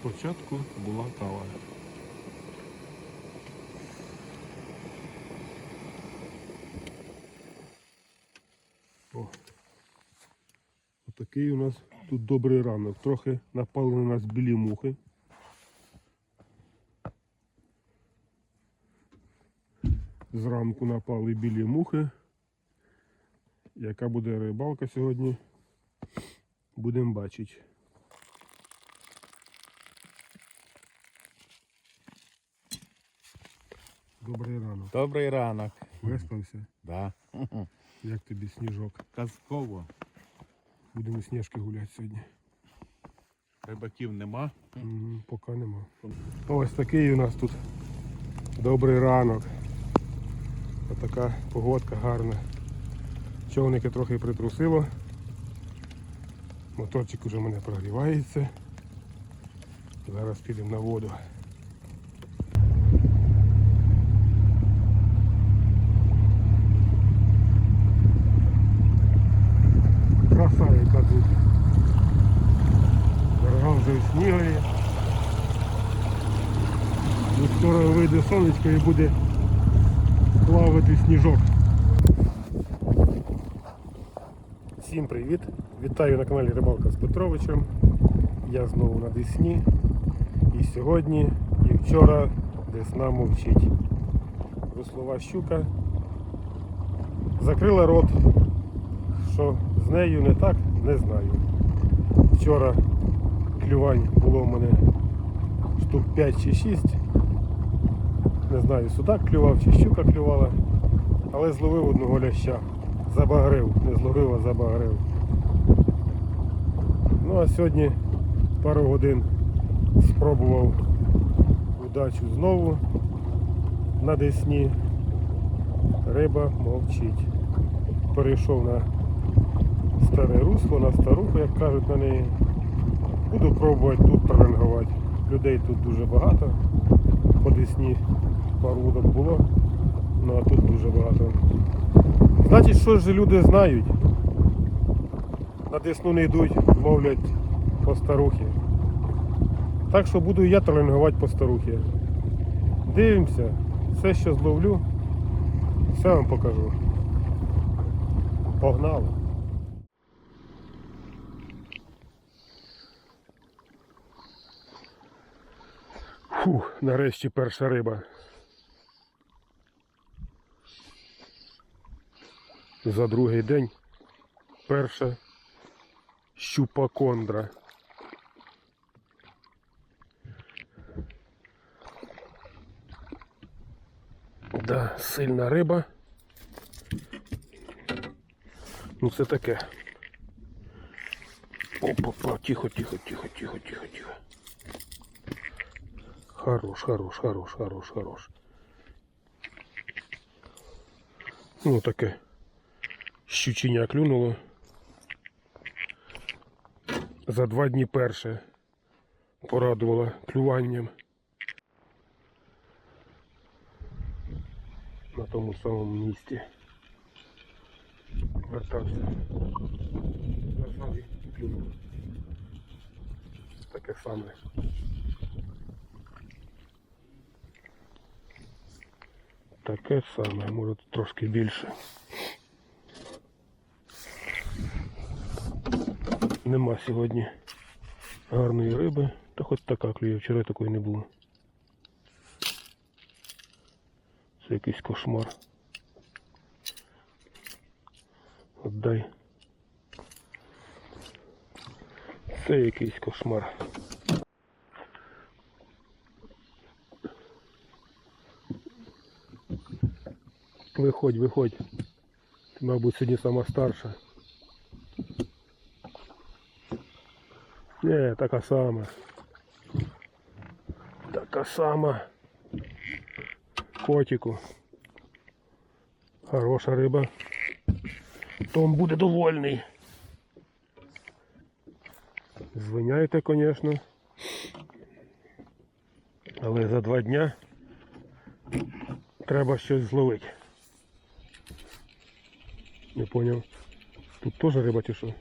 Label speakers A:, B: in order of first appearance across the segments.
A: Спочатку була кава. Отакий у нас тут добрий ранок. Трохи напали на нас білі мухи. Зранку напали білі мухи. Яка буде рибалка сьогодні? Будемо бачити. Добрий ранок.
B: Добрий ранок.
A: Виспався.
B: Да.
A: Як тобі сніжок?
B: Казково.
A: Будемо сніжки гуляти сьогодні.
B: Рибаків нема.
A: Поки нема. Ось такий у нас тут добрий ранок. Отака погодка гарна. Човники трохи притрусило. Моторчик уже в мене прогрівається. Зараз підемо на воду. Краса яка тут. Дорога вже в снігові. І скоро вийде сонечко і буде плавати сніжок. Всім привіт! Вітаю на каналі Рибалка з Петровичем. Я знову на Десні. І сьогодні, і вчора Десна мовчить. Руслова щука закрила рот. Що з нею не так, не знаю. Вчора клювань було в мене штук 5 чи 6. Не знаю, судак клював чи щука клювала, але зловив одного ляща. Забагрив, не зловив, а забагрив. Ну а сьогодні пару годин спробував удачу знову на Десні. Риба мовчить. Перейшов на старе русло, на старуху, як кажуть на неї. Буду пробувати тут прорингувати. Людей тут дуже багато. По Десні пару удок було. Ну а тут дуже багато. Значить, що ж люди знають? На Десну не йдуть, ловлять по старухі. Так що буду я тренингувати по старухі. Дивимося, все, що зловлю, все вам покажу. Погнали! Фух, нарешті перша риба. За другий день перша щупа кондра. Да, сильна риба. Ну це таке. Опа-па, тихо, тихо, тихо, тихо, тихо, тихо. Хорош, хорош, хорош, хорош, хорош. Ну таке. Щучиня клюнуло. За два дні перше порадувала клюванням. На тому самому місці. Вертався. Нажав і клюнув. Таке саме. Таке саме, може трошки більше. Нема сьогодні гарної риби, та хоч така клює, вчора такої не було. Це якийсь кошмар. Отдай. Це якийсь кошмар. Виходь, виходь. Ти, мабуть, сьогодні сама старша. Не, така сама. Така сама. Котику. Хороша риба. Том буде довольний. Звиняйте, звісно. Але за два дня треба щось зловити. Не поняв. Тут теж риба чи що?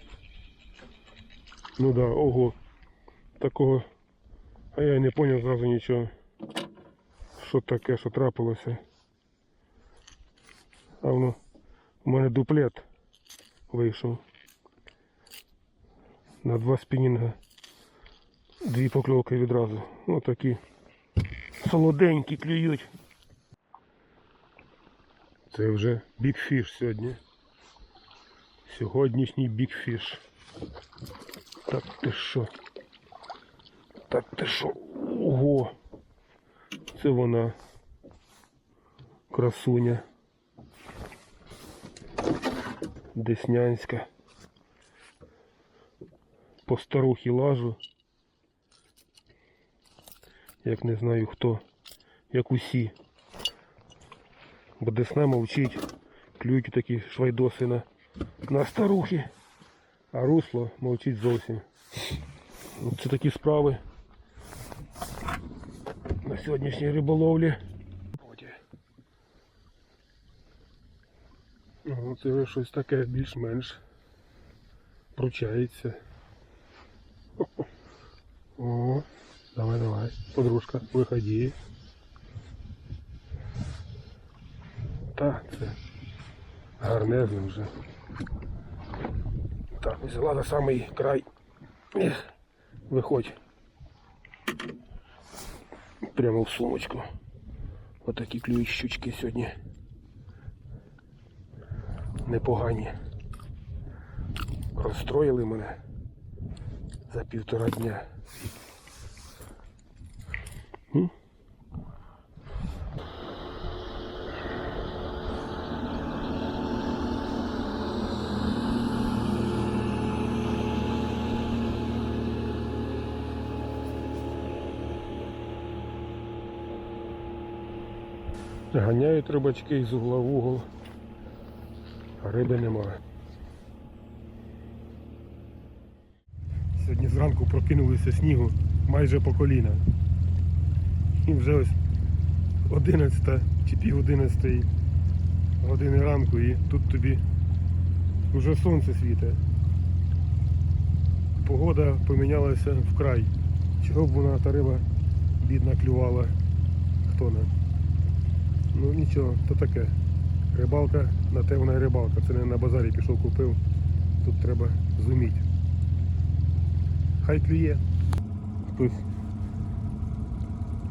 A: Ну да, ого. Такого А я не зрозумів зразу нічого. Що таке, що трапилося. А воно у мене дуплет вийшов. На два спінінга. Дві покльовки відразу. Ось такі солоденькі клюють. Це вже бікфіш сьогодні. Сьогоднішній бікфіш. Так ти що? Так ти що? Ого! Це вона красуня. Деснянська. По старухі лажу. Як не знаю хто. Як усі. Бо десна мовчить. Клюють такі швайдоси на, на старухи. А русло мовчить зовсім. Це такі справи на сьогоднішній риболовлі. Ну, це вже щось таке більш-менш пручається. О, давай, давай. Подружка, виходи. Та, це гарнезно вже. Так, взяла на самий край. Виходь. Прямо в сумочку. Отакі клюють щучки сьогодні. Непогані. Розстроїли мене за півтора дня. Ганяють рибачки з угла в угол, а риби немає. Сьогодні зранку прокинулися снігу майже по коліна. І вже ось 11 чи пів 11 години ранку і тут тобі вже сонце світить. Погода помінялася вкрай. Чого б вона та риба бідна клювала, хто не. Ну нічого, то таке. Рибалка, на те вона і рибалка. Це не на базарі пішов купив. Тут треба зуміти. Хай клює. Хтось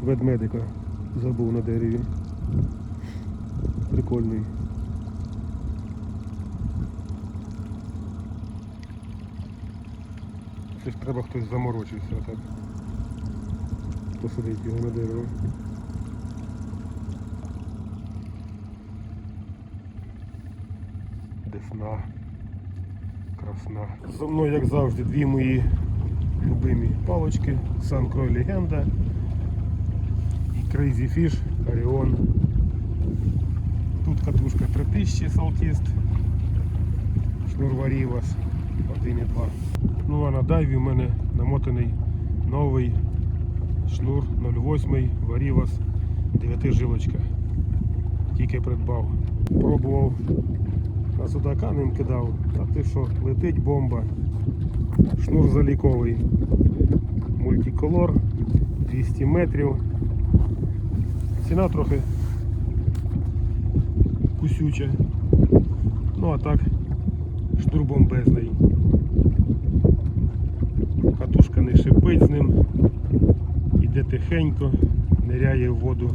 A: ведмедика забув на дереві. Прикольний. Ж треба хтось заморочився так. Посадити його на дерево. Десна. Красна. За мною, як завжди, дві мої любимі палочки. Санкрой Легенда і Crazy Fish Orion. Тут катушка 3000 Салтіст. Шнур Варівас 1,2. Ну а на дайві в мене намотаний новий шнур 08 Варівас 9 жилочка. Тільки придбав. Пробував на судака ним кидав. А ти що, летить бомба. Шнур заліковий. Мультиколор 200 метрів. Ціна трохи кусюча. Ну а так, шнур бомбезний. Катушка не шипить з ним. Іде тихенько, ниряє в воду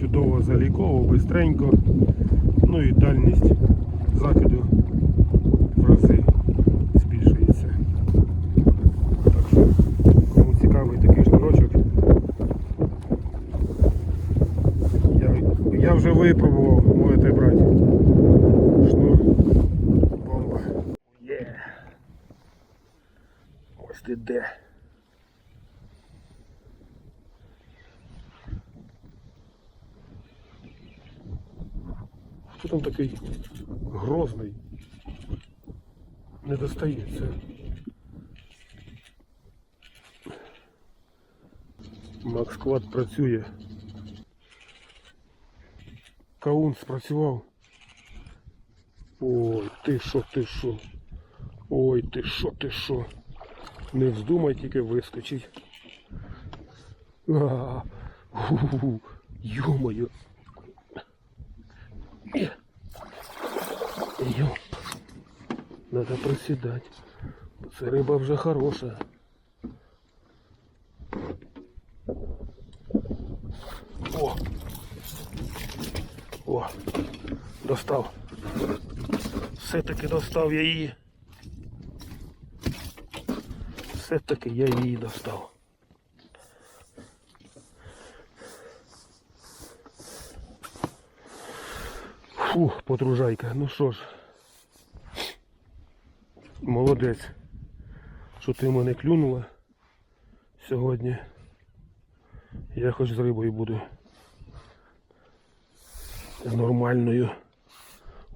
A: чудово заліково, бистренько. Ну і дальність закиду в рази збільшується. Так що, кому цікавий такий шнурочок, я, я вже випробував, можете брати. Шнур бомба. Є. Ось ти де. Хто там такий грозний? Не достається. Макс Квад працює. Каун спрацював. Ой, ти що, ти що? Ой, ти що, ти що? Не вздумай тільки вискочить. А, ху-ху-ху, Надо приседать. Це риба вже хороша. О! О! Достав. Все-таки достав я її. Все-таки я її достав. Фух, подружайка. Ну що ж. Молодець. Що ти мене клюнула сьогодні. Я хоч з рибою буду. З нормальною.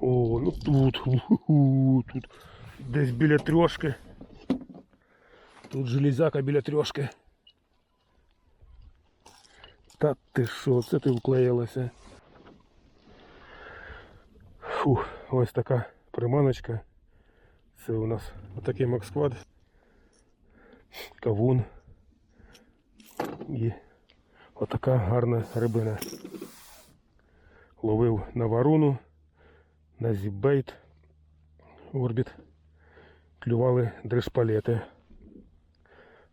A: О, ну тут. Тут десь біля трьошки. Тут железяка біля трьошки. Та ти що, це ти вклеїлася. Фух, ось така приманочка. Це у нас отакий максквад. Кавун. І отака гарна рибина. Ловив на варуну, на зібейт, орбіт. Клювали дришпалети.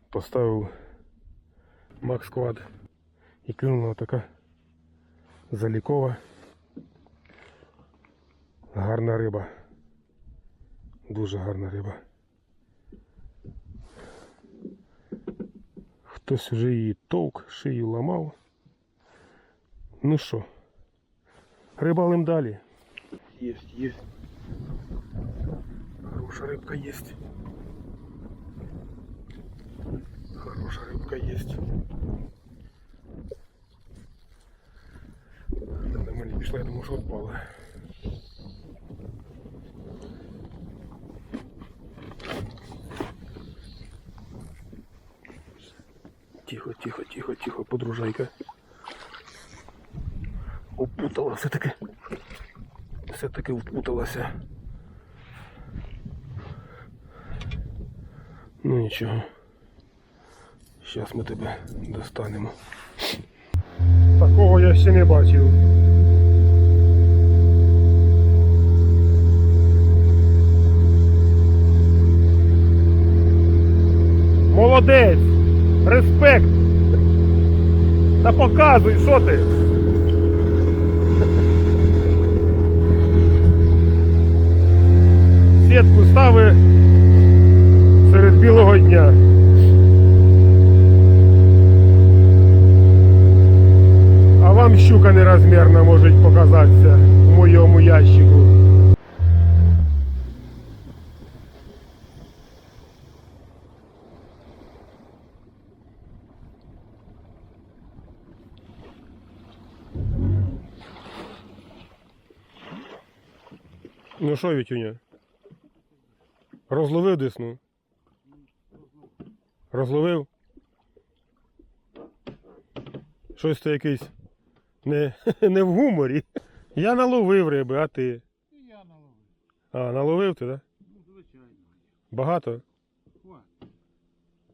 A: Поставив максквад і клюнула така залікова. Гарна риба. Дуже гарна риба. Хтось уже її товк, шию ламав. Ну що, рибалим далі. Єсть, єсть. Хороша рибка єсть. Хороша рибка єсть. Нормально пішла, я думаю, що відпала. Тихо, тихо, тихо, тихо, подружайка. Опутала все-таки. Все-таки впуталася. Ну нічого. Зараз ми тебе достанемо. Такого я ще не бачив. Молодець! Респект! Та показуй, що ти? Сітку стави серед білого дня. А вам щука нерозмірна може показатися в моєму ящику. Ну що, Вітюня? Розловив десну? Розловив? Щось то якийсь не, не в гуморі. Я наловив риби, а ти?
B: І я наловив.
A: А, наловив ти, так? Да?
B: Ну, звичайно.
A: Багато?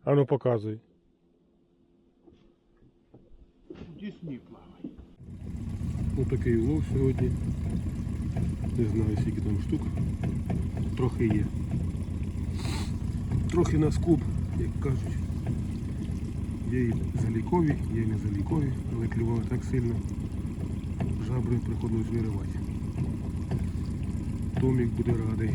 A: А ну показуй.
B: у Дісні плаває.
A: Ось такий улов сьогодні. Не знаю скільки там штук. Трохи є. Трохи на скуп, як кажуть. Є і залікові, є і не залікові, але клювали так сильно. Жабри приходилось виривати. Томік буде радий.